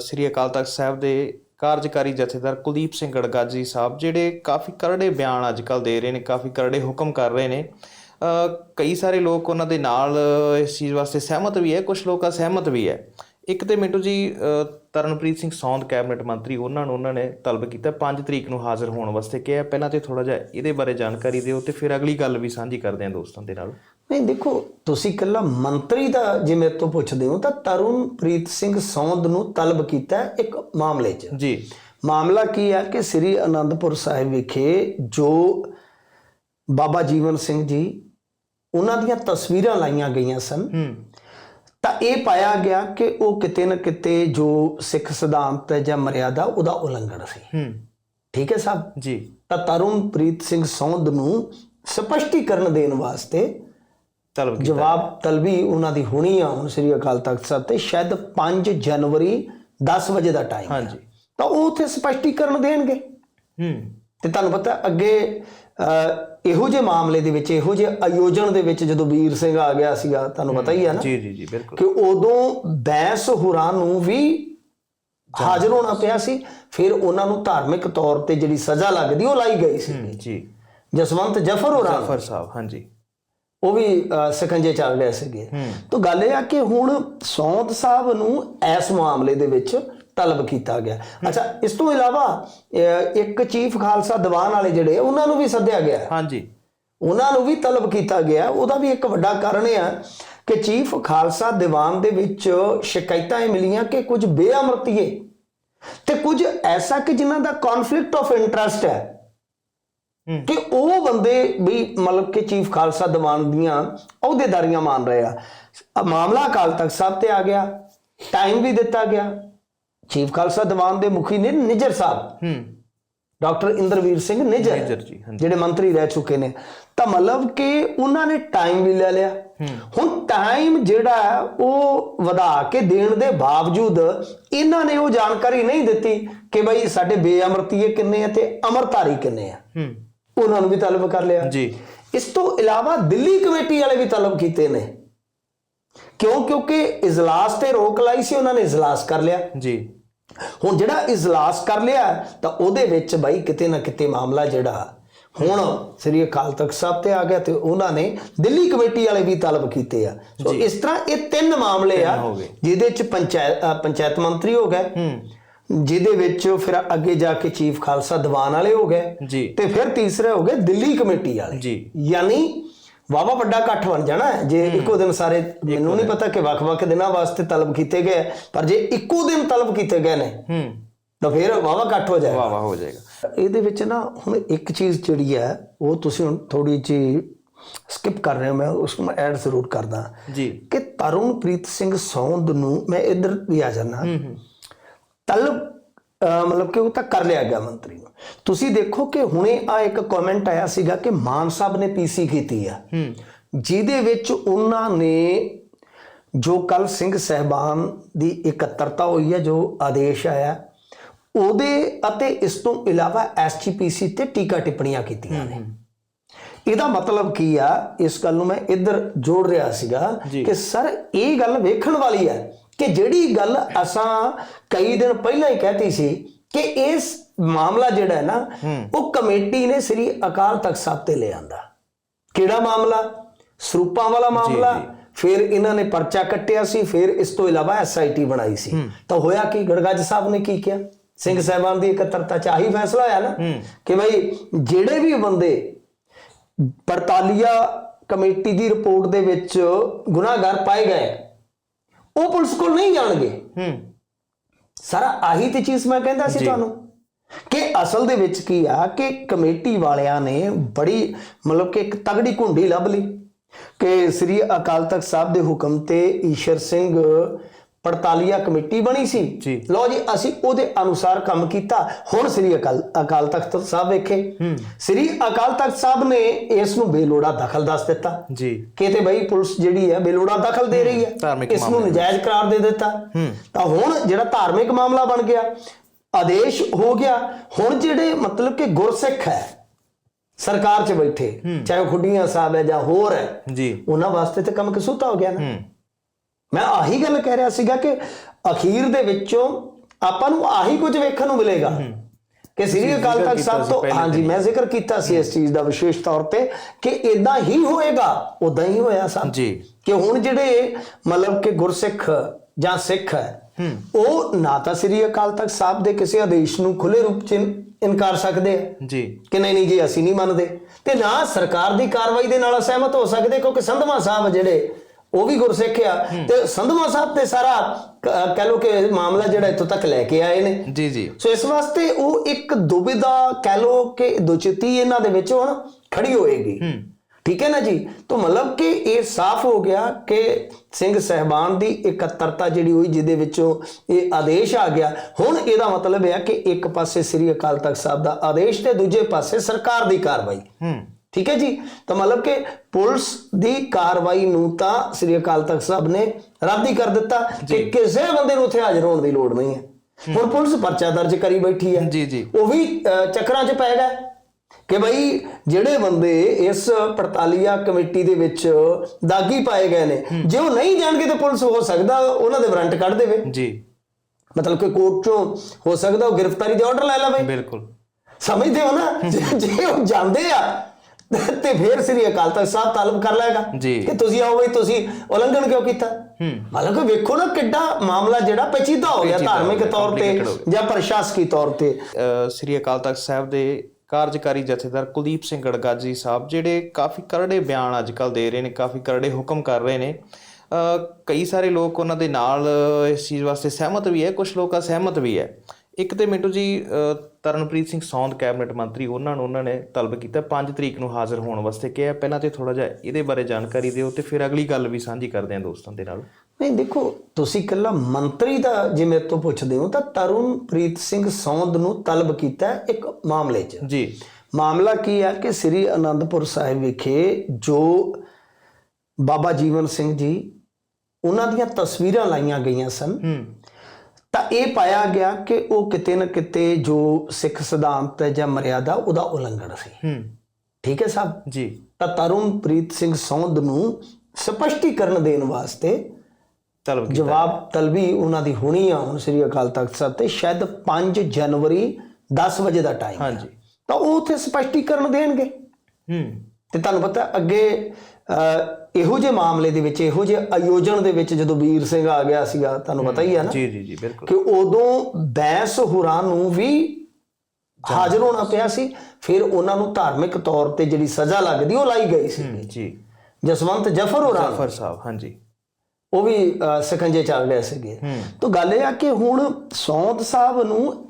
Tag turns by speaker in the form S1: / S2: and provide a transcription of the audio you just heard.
S1: ਸ੍ਰੀ ਅਕਾਲ ਤਖਤ ਸਾਹਿਬ ਦੇ ਕਾਰਜਕਾਰੀ ਜਥੇਦਾਰ ਕੁਲਦੀਪ ਸਿੰਘ ਗੜਗਾਜੀ ਸਾਹਿਬ, ਜਿਹੜੇ ਕਾਫੀ ਕਰੜੇ ਬਿਆਨ ਅੱਜ ਕੱਲ ਦੇ ਰਹੇ ਨੇ, ਕਾਫੀ ਕਰੜੇ ਹੁਕਮ ਕਰ ਰਹੇ ਨੇ। ਕਈ ਸਾਰੇ ਲੋਕ ਉਹਨਾਂ ਦੇ ਨਾਲ ਇਸ ਚੀਜ਼ ਵਾਸਤੇ ਸਹਿਮਤ ਵੀ ਹੈ ਕੁਝ ਲੋਕ ਅਸਹਿਮਤ ਵੀ ਹੈ। ਇੱਕ ਤੇ ਮਿੰਟੂ ਜੀ ਤਰਨਪ੍ਰੀਤ ਸਿੰਘ ਸੌਂਦ ਕੈਬਨਿਟ ਮੰਤਰੀ, ਉਹਨਾਂ ਨੂੰ ਉਹਨਾਂ ਨੇ ਤਲਬ ਕੀਤਾ 5 ਤਰੀਕ ਨੂੰ ਹਾਜ਼ਰ ਹੋਣ ਵਾਸਤੇ ਕਿਹਾ। ਪਹਿਲਾਂ ਤੇ ਥੋੜਾ ਜਿਹਾ ਇਹਦੇ ਬਾਰੇ ਜਾਣਕਾਰੀ ਦਿਓ ਤੇ ਫਿਰ ਅਗਲੀ ਗੱਲ ਵੀ ਸਾਂਝੀ ਕਰਦੇ ਹਾਂ ਦੋਸਤਾਂ ਦੇ ਨਾਲ।
S2: ਨਹੀਂ ਦੇਖੋ ਤੁਸੀਂ ਇਕੱਲਾ ਮੰਤਰੀ ਦਾ ਜੇ ਮੇਰੇ ਤੋਂ ਪੁੱਛਦੇ ਹੋ ਤਾਂ ਤਰੁਣਪ੍ਰੀਤ ਸਿੰਘ ਸੌਂਦ ਨੂੰ ਤਲਬ ਕੀਤਾ ਇੱਕ ਮਾਮਲੇ 'ਚ।
S1: ਜੀ।
S2: ਮਾਮਲਾ ਕੀ ਹੈ ਕਿ ਸ੍ਰੀ ਅਨੰਦਪੁਰ ਸਾਹਿਬ ਵਿਖੇ ਜੋ ਬਾਬਾ ਜੀਵਨ ਸਿੰਘ ਜੀ ਉਹਨਾਂ ਦੀਆਂ ਤਸਵੀਰਾਂ ਲਾਈਆਂ ਗਈਆਂ ਸਨ। ਤਾਂ ਇਹ ਪਾਇਆ ਗਿਆ ਕਿ ਉਹ ਕਿਤੇ ਨਾ ਕਿਤੇ ਜੋ ਸਿੱਖ ਸਿਧਾਂਤ ਜਾਂ ਮਰਿਆਦਾ ਉਹਦਾ ਉਲੰਘਣ ਸੀ।
S1: ਹੂੰ।
S2: ਠੀਕ ਹੈ ਸਾਹਿਬ?
S1: ਜੀ।
S2: ਤਾਂ ਤਰੁਣਪ੍ਰੀਤ ਸਿੰਘ ਸੌਂਦ ਨੂੰ ਸਪਸ਼ਟੀਕਰਨ ਦੇਣ ਵਾਸਤੇ
S1: ਤਲਬ ਕੀਤਾ।
S2: ਜਵਾਬ ਤਲਬੀ ਉਹਨਾਂ ਦੀ ਹੋਣੀ ਆ ਹੁਣ ਸ੍ਰੀ ਅਕਾਲ ਤਖਤ ਸਾਹਿਬ ਤੇ ਸ਼ਾਇਦ 5 ਜਨਵਰੀ 10 ਵਜੇ ਦਾ ਟਾਈਮ
S1: ਹਾਂਜੀ।
S2: ਤਾਂ ਉਹ ਉੱਥੇ ਸਪਸ਼ਟੀਕਰਨ ਦੇਣਗੇ।
S1: ਹੂੰ।
S2: ਤੇ ਤੁਹਾਨੂੰ ਪਤਾ ਅੱਗੇ ਇਹੋ ਜਿਹੇ ਮਾਮਲੇ ਦੇ ਵਿੱਚ ਇਹੋ ਜਿਹੇ ਆਯੋਜਨ ਦੇ ਵਿੱਚ ਜਦੋਂ ਵੀਰ ਸਿੰਘ ਆ ਗਿਆ ਸੀਗਾ ਤੁਹਾਨੂੰ ਪਤਾ ਹੀ ਹੈ ਨਾ?
S1: ਜੀ ਜੀ ਜੀ ਬਿਲਕੁਲ।
S2: ਕਿ ਉਦੋਂ ਬੈਂਸ ਹੁਰਾਂ ਨੂੰ ਵੀ ਹਾਜ਼ਰ ਹੋਣਾ ਪਿਆ ਸੀ। ਫਿਰ ਉਹਨਾਂ ਨੂੰ ਧਾਰਮਿਕ ਤੌਰ ਤੇ ਜਿਹੜੀ ਸਜ਼ਾ ਲੱਗਦੀ ਉਹ ਲਾਈ ਗਈ ਸੀ।
S1: ਜੀ।
S2: ਜਸਵੰਤ ਜਫਰ ਹੋਰਾਂ
S1: ਜਾਫਰ ਸਾਹਿਬ ਹਾਂਜੀ।
S2: ਉਹ ਵੀ ਸਿਕੰਜੇ ਚੱਲ ਰਹੇ ਸੀਗੇ। ਤਾਂ ਗੱਲ ਇਹ ਆ ਕਿ ਹੁਣ ਸੌਂਦ ਸਾਹਿਬ ਨੂੰ ਇਸ ਮਾਮਲੇ ਦੇ ਵਿੱਚ ਤਲਬ ਕੀਤਾ ਗਿਆ। ਅੱਛਾ ਇਸ ਤੋਂ ਇਲਾਵਾ ਇੱਕ ਚੀਫ ਖਾਲਸਾ ਦੀਵਾਨ ਵਾਲੇ ਜਿਹੜੇ ਉਹਨਾਂ ਨੂੰ ਵੀ ਸੱਦਿਆ ਗਿਆ।
S1: ਹਾਂਜੀ।
S2: ਉਹਨਾਂ ਨੂੰ ਵੀ ਤਲਬ ਕੀਤਾ ਗਿਆ। ਉਹਦਾ ਵੀ ਇੱਕ ਵੱਡਾ ਕਾਰਨ ਇਹ ਆ ਕਿ ਚੀਫ ਖਾਲਸਾ ਦੀਵਾਨ ਦੇ ਵਿੱਚ ਸ਼ਿਕਾਇਤਾਂ ਇਹ ਮਿਲੀਆਂ ਕਿ ਕੁਝ ਬੇਅਮਰਤੀਏ ਤੇ ਕੁਝ ਐਸਾ ਕਿ ਜਿਨ੍ਹਾਂ ਦਾ ਕਨਫਲਿਕਟ ਆਫ ਇੰਟਰਸਟ ਹੂੰ। ਕਿ ਉਹ ਬੰਦੇ ਵੀ ਮਤਲਬ ਕਿ ਚੀਫ ਖਾਲਸਾ ਦੀਵਾਨ ਦੀਆਂ ਅਹੁਦੇਦਾਰੀਆਂ ਮਾਨ ਰਹੇ ਆ। ਮਾਮਲਾ ਅਕਾਲ ਤਖਤ ਸਾਹਿਬ ਤੇ ਆ ਗਿਆ ਟਾਈਮ ਵੀ ਦਿੱਤਾ ਗਿਆ। ਚੀਫ ਖਾਲਸਾ ਦੀਵਾਨ ਦੇ ਮੁਖੀ ਨੇ ਨਿਜਰ ਸਾਹਿਬ।
S1: ਹੂੰ।
S2: ਡਾਕਟਰ ਇੰਦਰਵੀਰ ਸਿੰਘ ਨਿਜਰ ਜਿਹੜੇ ਮੰਤਰੀ ਰਹਿ ਚੁੱਕੇ ਨੇ। ਤਾਂ ਮਤਲਬ ਕਿ ਉਹਨਾਂ ਨੇ ਟਾਈਮ ਵੀ ਲੈ ਲਿਆ। ਹੁਣ ਟਾਈਮ ਜਿਹੜਾ ਉਹ ਵਧਾ ਕੇ ਦੇਣ ਦੇ ਬਾਵਜੂਦ ਇਹਨਾਂ ਨੇ ਉਹ ਜਾਣਕਾਰੀ ਨਹੀਂ ਦਿੱਤੀ ਕਿ ਬਈ ਸਾਡੇ ਬੇਅਮਰਤੀਏ ਕਿੰਨੇ ਆ ਤੇ ਅਮਰਤਾਰੀ ਕਿੰਨੇ ਆ।
S1: ਹੂੰ।
S2: ਉਹਨਾਂ ਨੂੰ ਵੀ ਤਲਬ ਕਰ ਲਿਆ।
S1: ਜੀ।
S2: ਇਸ ਤੋਂ ਇਲਾਵਾ ਦਿੱਲੀ ਕਮੇਟੀ ਵਾਲੇ ਵੀ ਤਲਬ ਕੀਤੇ ਨੇ। ਕਿਉਂ? ਕਿਉਂਕਿ ਇਜਲਾਸ ਤੇ ਰੋਕ ਲਾਈ ਸੀ ਉਹਨਾਂ ਨੇ ਇਜਲਾਸ ਕਰ ਲਿਆ।
S1: ਜੀ।
S2: ਹੁਣ ਜਿਹੜਾ ਇਜਲਾਸ ਕਰ ਲਿਆ ਤਾਂ ਉਹਦੇ ਵਿੱਚ ਬਾਈ ਕਿਤੇ ਨਾ ਕਿਤੇ ਮਾਮਲਾ ਜਿਹੜਾ ਹੁਣ ਸ੍ਰੀ ਅਕਾਲ ਤਖਤ ਸਾਹਿਬ ਤੇ ਆ ਗਿਆ ਤੇ ਉਹਨਾਂ ਨੇ ਦਿੱਲੀ ਕਮੇਟੀ ਵਾਲੇ ਵੀ ਤਲਬ ਕੀਤੇ ਆ। ਸੋ ਇਸ ਤਰ੍ਹਾਂ ਇਹ ਤਿੰਨ ਮਾਮਲੇ ਆ। ਜਿਹਦੇ ਚ ਪੰਚਾਇਤ ਪੰਚਾਇਤ ਮੰਤਰੀ ਹੋ ਗਏ।
S1: ਹੂੰ।
S2: ਜਿਹਦੇ ਵਿੱਚ ਫਿਰ ਅੱਗੇ ਜਾ ਕੇ ਚੀਫ ਖਾਲਸਾ ਦੀਵਾਨ ਵਾਲੇ ਹੋ ਗਏ
S1: ਜੀ।
S2: ਤੇ ਫਿਰ ਤੀਸਰੇ ਹੋ ਗਏ ਦਿੱਲੀ ਕਮੇਟੀ ਵਾਲੇ।
S1: ਜੀ।
S2: ਯਾਨੀ ਵਾਵਾ ਵੱਡਾ ਇਕੱਠ ਬਣ ਜਾਣਾ ਜੇ ਇੱਕੋ ਦਿਨ ਸਾਰੇ ਮੈਨੂੰ ਨਹੀਂ ਪਤਾ ਕਿ ਵੱਖ-ਵੱਖ ਦਿਨਾਂ ਵਾਸਤੇ ਤਲਬ ਕੀਤੇ ਗਏ ਪਰ ਜੇ ਇੱਕੋ ਦਿਨ ਤਲਬ ਕੀਤੇ ਗਏ ਨੇ
S1: ਹੂੰ।
S2: ਤਾਂ ਫਿਰ ਵਾਵਾ ਇਕੱਠ ਹੋ ਜਾਏਗਾ।
S1: ਵਾਹ ਹੋ ਜਾਏਗਾ।
S2: ਇਹਦੇ ਵਿੱਚ ਨਾ ਹੁਣ ਇੱਕ ਚੀਜ਼ ਜਿਹੜੀ ਹੈ ਉਹ ਤੁਸੀਂ ਹੁਣ ਥੋੜੀ ਜੀ ਸਕਿਪ ਕਰ ਰਹੇ ਹੋ ਮੈਂ ਉਸ ਨੂੰ ਐਡ ਜ਼ਰੂਰ ਕਰਦਾ।
S1: ਜੀ।
S2: ਕਿ ਤਰੁਣਪ੍ਰੀਤ ਸਿੰਘ ਸੌਂਦ ਨੂੰ ਮੈਂ ਇੱਧਰ ਵੀ ਆ ਜਾਣਾ
S1: ਹੂੰ ਹੂੰ।
S2: ਤਲਬ ਮਤਲਬ ਕਿ ਉਹ ਤਾਂ ਕਰ ਲਿਆ ਗਿਆ ਮੰਤਰੀ ਨੂੰ। ਤੁਸੀਂ ਦੇਖੋ ਕਿ ਹੁਣੇ ਆ ਇੱਕ ਕਮੈਂਟ ਆਇਆ ਸੀਗਾ ਕਿ ਮਾਨ ਸਾਹਿਬ ਨੇ ਪੀਸੀ ਕੀਤੀ ਆ। ਜਿਹਦੇ ਵਿੱਚ ਉਹਨਾਂ ਨੇ ਜੋ ਕੱਲ ਸਿੰਘ ਸਹਿਬਾਨ ਦੀ ਇਕੱਤਰਤਾ ਹੋਈ ਹੈ ਜੋ ਆਦੇਸ਼ ਆਇਆ ਉਹਦੇ ਅਤੇ ਇਸ ਤੋਂ ਇਲਾਵਾ ਐਸਜੀਪੀਸੀ ਤੇ ਟੀਕਾ ਟਿੱਪਣੀਆਂ ਕੀਤੀਆਂ ਨੇ। ਇਹਦਾ ਮਤਲਬ ਕੀ ਆ ਇਸ ਗੱਲ ਨੂੰ ਮੈਂ ਇੱਧਰ ਜੋੜ ਰਿਹਾ ਸੀਗਾ। ਕਿ ਸਰ ਇਹ ਗੱਲ ਵੇਖਣ ਵਾਲੀ ਹੈ ਕਿ ਜਿਹੜੀ ਗੱਲ ਅਸਾਂ ਕਈ ਦਿਨ ਪਹਿਲਾਂ ਹੀ ਕਹਿਤੀ ਸੀ ਕਿ ਇਸ ਮਾਮਲਾ ਜਿਹੜਾ ਹੈ ਨਾ ਉਹ ਕਮੇਟੀ ਨੇ ਸ੍ਰੀ ਅਕਾਲ ਤਖਤ ਸਾਹਿਬ ਤੇ ਲੈ ਆਂਦਾ ਕਿਹੜਾ ਮਾਮਲਾ? ਸਰੂਪਾਂ ਵਾਲਾ ਮਾਮਲਾ। ਫਿਰ ਇਹਨਾਂ ਨੇ ਪਰਚਾ ਕੱਟਿਆ ਸੀ ਫਿਰ ਇਸ ਤੋਂ ਇਲਾਵਾ ਐਸਆਈਟੀ ਬਣਾਈ ਸੀ। ਤਾਂ ਹੋਇਆ ਕੀ? ਗੜਗੱਜ ਸਾਹਿਬ ਨੇ ਕੀ ਕਿਹਾ? ਸਿੰਘ ਸਾਹਿਬਾਨ ਦੀ ਇਕੱਤਰਤਾ ਚ ਆਹੀ ਫੈਸਲਾ ਹੋਇਆ ਨਾ ਕਿ ਭਾਈ ਜਿਹੜੇ ਵੀ ਬੰਦੇ ਪੜਤਾਲੀਆ ਕਮੇਟੀ ਦੀ ਰਿਪੋਰਟ ਦੇ ਵਿੱਚ ਗੁਨਾਹਗਾਰ ਪਾਏ ਗਏ ਉਹ ਪੁਲਿਸ ਕੋਲ ਨਹੀਂ ਜਾਣਗੇ।
S1: ਹੂੰ।
S2: ਸਾਰਾ ਆਹੀ ਤੇ ਚੀਜ਼ ਮੈਂ ਕਹਿੰਦਾ ਸੀ ਤੁਹਾਨੂੰ ਕਿ ਅਸਲ ਦੇ ਵਿੱਚ ਕੀ ਆ ਕਿ ਕਮੇਟੀ ਵਾਲਿਆਂ ਨੇ ਬੜੀ ਮਤਲਬ ਕਿ ਇੱਕ ਤਗੜੀ ਘੁੰਡੀ ਲੱਭ ਲਈ ਕਿ ਸ੍ਰੀ ਅਕਾਲ ਤਖਤ ਸਾਹਿਬ ਦੇ ਹੁਕਮ ਤੇ ਈਸ਼ਰ ਸਿੰਘ ਪੜਤਾਲੀਆ ਕਮੇਟੀ ਬਣੀ ਸੀ। ਲਓ ਜੀ ਅਸੀਂ ਉਹਦੇ ਅਨੁਸਾਰ ਕੰਮ ਕੀਤਾ। ਹੁਣ ਸ੍ਰੀ ਅਕਾਲ ਅਕਾਲ ਤਖਤ ਸਾਹਿਬ ਵੇਖੇ। ਸ੍ਰੀ ਅਕਾਲ ਤਖਤ ਸਾਹਿਬ ਨੇ ਇਸ ਨੂੰ ਬੇਲੋੜਾ ਦਖਲ ਦੱਸ ਦਿੱਤਾ।
S1: ਜੀ।
S2: ਕਿਤੇ ਬਈ ਪੁਲਿਸ ਜਿਹੜੀ ਹੈ ਬੇਲੋੜਾ ਦਖਲ ਦੇ ਰਹੀ ਹੈ। ਇਸ ਨੂੰ ਨਜਾਇਜ਼ ਕਰਾਰ ਦੇ ਦਿੱਤਾ। ਤਾਂ ਹੁਣ ਜਿਹੜਾ ਧਾਰਮਿਕ ਮਾਮਲਾ ਬਣ ਗਿਆ ਆਦੇਸ਼ ਹੋ ਗਿਆ। ਹੁਣ ਜਿਹੜੇ ਮਤਲਬ ਕਿ ਗੁਰਸਿੱਖ ਹੈ ਸਰਕਾਰ 'ਚ ਬੈਠੇ ਚਾਹੇ ਖੁੱਡੀਆਂ ਸਾਹਿਬ ਹੈ ਜਾਂ ਹੋਰ ਹੈ
S1: ਜੀ।
S2: ਉਹਨਾਂ ਵਾਸਤੇ ਤੇ ਕੰਮ ਕਸੂਤਾ ਹੋ ਗਿਆ ਨਾ। ਮੈਂ ਆਹੀ ਗੱਲ ਕਹਿ ਰਿਹਾ ਸੀਗਾ ਕਿ ਅਖੀਰ ਦੇ ਵਿੱਚੋਂ ਆਪਾਂ ਨੂੰ ਆਹੀ ਕੁਝ ਵੇਖਣ ਨੂੰ ਮਿਲੇਗਾ। ਕਿ ਸ੍ਰੀ ਅਕਾਲ ਤਖਤ ਸਾਹਿਬ ਤੋਂ ਹਾਂਜੀ ਮੈਂ ਜ਼ਿਕਰ ਕੀਤਾ ਸੀ ਇਸ ਚੀਜ਼ ਦਾ ਵਿਸ਼ੇਸ਼ ਤੌਰ ਤੇ ਕਿ ਇਦਾਂ ਹੀ ਹੋਏਗਾ ਉਦਾਂ ਹੀ ਹੋਇਆ ਸਭ
S1: ਜੀ।
S2: ਕਿ ਹੁਣ ਜਿਹੜੇ ਮਤਲਬ ਕਿ ਗੁਰਸਿੱਖ ਜਾਂ ਸਿੱਖ ਹੈ ਉਹ ਨਾ ਤਾਂ ਸ੍ਰੀ ਅਕਾਲ ਤਖਤ ਸਾਹਿਬ ਦੇ ਕਿਸੇ ਆਦੇਸ਼ ਨੂੰ ਖੁੱਲੇ ਰੂਪ ਚ ਇਨ- ਇਨਕਾਰ ਸਕਦੇ ਆ।
S1: ਜੀ।
S2: ਕਿ ਨਹੀਂ ਨਹੀਂ ਜੀ ਅਸੀਂ ਨਹੀਂ ਮੰਨਦੇ। ਤੇ ਨਾ ਸਰਕਾਰ ਦੀ ਕਾਰਵਾਈ ਦੇ ਨਾਲ ਸਹਿਮਤ ਹੋ ਸਕਦੇ ਕਿਉਂਕਿ ਸੰਧਵਾ ਸਾਹਿਬ ਜਿਹੜੇ ਉਹ ਵੀ ਗੁਰਸਿੱਖ ਆ ਤੇ ਸੰਧਵਾ ਸਾਹਿਬ ਤੇ ਸਾਰਾ ਕਹਿ ਲੋ ਕਿ ਮਾਮਲਾ ਜਿਹੜਾ ਇੱਥੋਂ ਤੱਕ ਲੈ ਕੇ ਆਏ ਨੇ।
S1: ਜੀ ਜੀ।
S2: ਸੋ ਇਸ ਵਾਸਤੇ ਉਹ ਇੱਕ ਦੁਬਿਧਾ ਕਹਿ ਲੋ ਕਿ ਦੁਚਿੱਤੀ ਇਹਨਾਂ ਦੇ ਵਿੱਚ ਹੁਣ ਖੜੀ ਹੋਏਗੀ। ਠੀਕ ਹੈ ਨਾ ਜੀ? ਤਾਂ ਮਤਲਬ ਕਿ ਇਹ ਸਾਫ਼ ਹੋ ਗਿਆ ਕਿ ਸਿੰਘ ਸਹਿਬਾਨ ਦੀ ਇਕੱਤਰਤਾ ਜਿਹੜੀ ਹੋਈ ਜਿਹਦੇ ਵਿੱਚੋਂ ਇਹ ਆਦੇਸ਼ ਆ ਗਿਆ। ਹੁਣ ਇਹਦਾ ਮਤਲਬ ਇਹ ਹੈ ਕਿ ਇੱਕ ਪਾਸੇ ਸ੍ਰੀ ਅਕਾਲ ਤਖਤ ਸਾਹਿਬ ਦਾ ਆਦੇਸ਼ ਤੇ ਦੂਜੇ ਪਾਸੇ ਸਰਕਾਰ ਦੀ ਕਾਰਵਾਈ।
S1: ਹੂੰ।
S2: ਠੀਕ ਹੈ ਜੀ? ਤਾਂ ਮਤਲਬ ਕਿ ਪੁਲਿਸ ਦੀ ਕਾਰਵਾਈ ਨੂੰ ਤਾਂ ਸ੍ਰੀ ਅਕਾਲ ਤਖਤ ਸਾਹਿਬ ਨੇ ਰੱਦ ਹੀ ਕਰ ਦਿੱਤਾ ਕਿ ਕਿਸੇ ਬੰਦੇ ਨੂੰ ਉੱਥੇ ਹਾਜ਼ਰ ਹੋਣ ਦੀ ਲੋੜ ਨਹੀਂ ਹੈ। ਹੁਣ ਪੁਲਿਸ ਪਰਚਾ ਦਰਜ ਕਰੀ ਬੈਠੀ ਹੈ।
S1: ਜੀ ਜੀ।
S2: ਉਹ ਵੀ ਚੱਕਰਾਂ 'ਚ ਪੈ ਗਿਆ ਕਿ ਬਈ ਜਿਹੜੇ ਬੰਦੇ ਇਸ ਪੜਤਾਲੀਆ ਕਮੇਟੀ ਦੇ ਵਿੱਚ ਦਾਗੀ ਪਾਏ ਗਏ ਨੇ ਜੇ ਉਹ ਨਹੀਂ ਜਾਣਗੇ ਤਾਂ ਪੁਲਿਸ ਹੋ ਸਕਦਾ ਉਹਨਾਂ ਦੇ ਵਾਰੰਟ ਕੱਢ ਦੇਵੇ।
S1: ਜੀ।
S2: ਮਤਲਬ ਕਿ ਕੋਰਟ 'ਚੋਂ ਹੋ ਸਕਦਾ ਉਹ ਗ੍ਰਿਫਤਾਰੀ ਦੇ ਆਰਡਰ ਲੈ ਲਵੇ।
S1: ਬਿਲਕੁਲ।
S2: ਸਮਝਦੇ ਹੋ ਨਾ? ਜੇ ਉਹ ਜਾਂਦੇ ਆ ਤੇ ਫਿਰ ਸ੍ਰੀ ਅਕਾਲ ਤਖਤ ਸਾਹਿਬ ਤਾਲਬ ਕਰ ਲਏਗਾ। ਕਿ ਤੁਸੀਂ ਆਓ ਬਈ ਤੁਸੀਂ ਉਲੰਘਣ ਕਿਉਂ ਕੀਤਾ? ਮਤਲਬ ਕਿ ਵੇਖੋ ਨਾ ਕਿੱਡਾ ਮਾਮਲਾ ਜਿਹੜਾ ਪੇਚੀਦਾ ਹੋ ਗਿਆ ਧਾਰਮਿਕ ਤੌਰ ਤੇ ਜਾਂ ਪ੍ਰਸ਼ਾਸਕੀ ਤੌਰ ਤੇ।
S1: ਸ੍ਰੀ ਅਕਾਲ ਤਖਤ ਸਾਹਿਬ ਦੇ ਕਾਰਜਕਾਰੀ ਜਥੇਦਾਰ ਕੁਲਦੀਪ ਸਿੰਘ ਗੜਗਾਜੀ ਸਾਹਿਬ ਜਿਹੜੇ ਕਾਫੀ ਕਰੜੇ ਬਿਆਨ ਅੱਜ ਕੱਲ ਦੇ ਰਹੇ ਨੇ ਕਾਫੀ ਕਰੜੇ ਹੁਕਮ ਕਰ ਰਹੇ ਨੇ। ਕਈ ਸਾਰੇ ਲੋਕ ਉਹਨਾਂ ਦੇ ਨਾਲ ਇਸ ਚੀਜ਼ ਵਾਸਤੇ ਸਹਿਮਤ ਵੀ ਹੈ ਕੁਝ ਲੋਕ ਅਸਹਿਮਤ ਵੀ ਹੈ। ਇੱਕ ਤੇ ਮਿੰਟੂ ਜੀ ਤਰਨਪ੍ਰੀਤ ਸਿੰਘ ਸੌਂਦ ਕੈਬਨਿਟ ਮੰਤਰੀ ਉਹਨਾਂ ਨੂੰ ਉਹਨਾਂ ਨੇ ਤਲਬ ਕੀਤਾ 5 ਤਰੀਕ ਨੂੰ ਹਾਜ਼ਰ ਹੋਣ ਵਾਸਤੇ ਕਿਹਾ। ਪਹਿਲਾਂ ਤੇ ਥੋੜਾ ਜਿਹਾ ਇਹਦੇ ਬਾਰੇ ਜਾਣਕਾਰੀ ਦਿਓ ਤੇ ਫਿਰ ਅਗਲੀ ਗੱਲ ਵੀ ਸਾਂਝੀ ਕਰਦੇ ਹਾਂ ਦੋਸਤਾਂ ਦੇ ਨਾਲ।
S2: ਨਹੀਂ ਦੇਖੋ ਤੁਸੀਂ ਕੱਲਾ ਮੰਤਰੀ ਦਾ ਜੇ ਮੇਰੇ ਤੋਂ ਪੁੱਛਦੇ ਹੋ ਤਾਂ ਤਰੁਣਪ੍ਰੀਤ ਸਿੰਘ ਸੌਂਦ ਨੂੰ ਤਲਬ ਕੀਤਾ ਇੱਕ ਮਾਮਲੇ 'ਚ।
S1: ਜੀ।
S2: ਮਾਮਲਾ ਕੀ ਹੈ ਕਿ ਸ੍ਰੀ ਅਨੰਦਪੁਰ ਸਾਹਿਬ ਵਿਖੇ ਜੋ ਬਾਬਾ ਜੀਵਨ ਸਿੰਘ ਜੀ ਉਹਨਾਂ ਦੀਆਂ ਤਸਵੀਰਾਂ ਲਾਈਆਂ ਗਈਆਂ ਸਨ।
S1: ਹੂੰ।
S2: ਤਾਂ ਇਹ ਪਾਇਆ ਗਿਆ ਕਿ ਉਹ ਕਿਤੇ ਨਾ ਕਿਤੇ ਜੋ ਸਿੱਖ ਸਿਧਾਂਤ ਹੈ ਜਾਂ ਮਰਿਆਦਾ ਉਹਦਾ ਉਲੰਘਣ ਸੀ।
S1: ਹੂੰ।
S2: ਠੀਕ ਹੈ ਸਾਹਿਬ
S1: ਜੀ।
S2: ਤਾਂ ਤਰੁਣਪ੍ਰੀਤ ਸਿੰਘ ਸੌਂਦ ਨੂੰ ਸਪਸ਼ਟੀਕਰਨ ਦੇਣ ਵਾਸਤੇ
S1: ਤਲਬ ਕੀਤਾ।
S2: ਜਵਾਬ ਤਲਬੀ ਉਹਨਾਂ ਦੀ ਹੋਣੀ ਆ ਹੁਣ ਸ੍ਰੀ ਅਕਾਲ ਤਖਤ ਸਾਹਿਬ ਤੇ ਸ਼ਾਇਦ 5 ਜਨਵਰੀ 10 ਵਜੇ ਦਾ ਟਾਈਮ
S1: ਹਾਂਜੀ।
S2: ਤਾਂ ਉਹ ਉੱਥੇ ਸਪਸ਼ਟੀਕਰਨ ਦੇਣਗੇ।
S1: ਹੂੰ।
S2: ਤੇ ਤੁਹਾਨੂੰ ਪਤਾ ਅੱਗੇ ਇਹੋ ਜਿਹੇ ਮਾਮਲੇ ਦੇ ਵਿੱਚ ਇਹੋ ਜਿਹੇ ਆਯੋਜਨ ਦੇ ਵਿੱਚ ਜਦੋਂ ਵੀਰ ਸਿੰਘ ਆ ਗਿਆ ਸੀਗਾ ਤੁਹਾਨੂੰ ਪਤਾ ਹੀ ਹੈ ਨਾ
S1: ਜੀ ਜੀ ਜੀ ਬਿਲਕੁਲ।
S2: ਕਿ ਉਦੋਂ ਬੈਂਸ ਹੁਰਾਂ ਨੂੰ ਵੀ ਹਾਜ਼ਰ ਹੋਣਾ ਪਿਆ ਸੀ ਫਿਰ ਉਹਨਾਂ ਨੂੰ ਧਾਰਮਿਕ ਤੌਰ ਤੇ ਜਿਹੜੀ ਸਜ਼ਾ ਲੱਗਦੀ ਉਹ ਲਾਈ ਗਈ ਸੀ।
S1: ਜੀ।
S2: ਜਸਵੰਤ ਜਫਰ ਹੋਰਾਂ
S1: ਜਾਫਰ ਸਾਹਿਬ ਹਾਂਜੀ।
S2: ਉਹ ਵੀ ਸਿਕੰਜੇ ਚੱਲ ਰਹੇ ਸੀਗੇ। ਤਾਂ ਗੱਲ ਇਹ ਆ ਕਿ ਹੁਣ ਸੌਂਦ ਸਾਹਿਬ ਨੂੰ